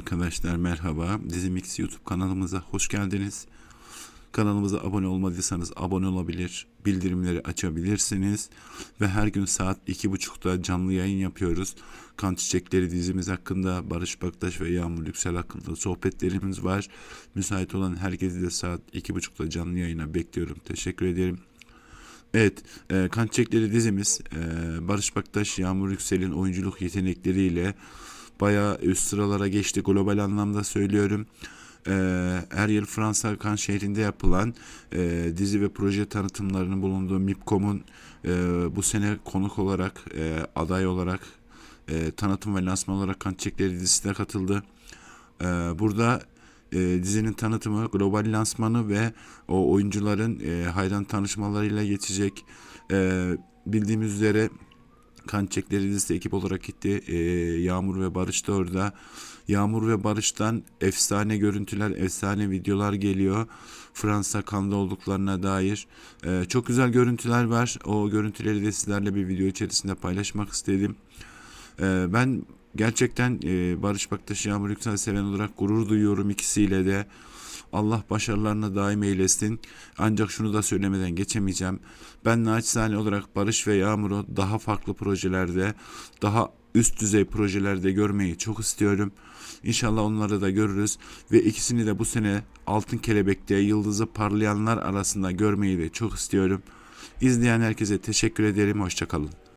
Arkadaşlar merhaba. Dizimix YouTube kanalımıza hoş geldiniz. Kanalımıza abone olmadıysanız abone olabilir, bildirimleri açabilirsiniz. Ve her gün saat iki buçukta canlı yayın yapıyoruz. Kan Çiçekleri dizimiz hakkında, Barış Baktaş ve Yağmur Yüksel hakkında sohbetlerimiz var. Müsait olan herkesi de saat iki buçukta canlı yayına bekliyorum. Teşekkür ederim. Evet, e, Kan Çiçekleri dizimiz e, Barış Baktaş, Yağmur Yüksel'in oyunculuk yetenekleriyle bayağı üst sıralara geçti. Global anlamda söylüyorum. E, her yıl Fransa Kan şehrinde yapılan e, dizi ve proje tanıtımlarının bulunduğu MIPCOM'un e, bu sene konuk olarak, e, aday olarak, tanıtım ve lansman olarak Kan Çiçekleri dizisine katıldı. Burada dizinin tanıtımı, global lansmanı ve o oyuncuların e, hayran tanışmalarıyla geçecek. Bildiğimiz üzere Kan Çiçekleri dizisi ekip olarak gitti. E, Yağmur ve Barış da orada. Yağmur ve Barış'tan efsane görüntüler, efsane videolar geliyor. Fransa kanda olduklarına dair. E, çok güzel görüntüler var. O görüntüleri de sizlerle bir video içerisinde paylaşmak istedim. Ee, ben gerçekten e, Barış Baktaş, Yağmur Yüksel seven olarak gurur duyuyorum ikisiyle de. Allah başarılarına daim eylesin. Ancak şunu da söylemeden geçemeyeceğim. Ben naçizane olarak Barış ve Yağmur'u daha farklı projelerde, daha üst düzey projelerde görmeyi çok istiyorum. İnşallah onları da görürüz ve ikisini de bu sene Altın Kelebek'te yıldızı parlayanlar arasında görmeyi de çok istiyorum. İzleyen herkese teşekkür ederim. Hoşçakalın.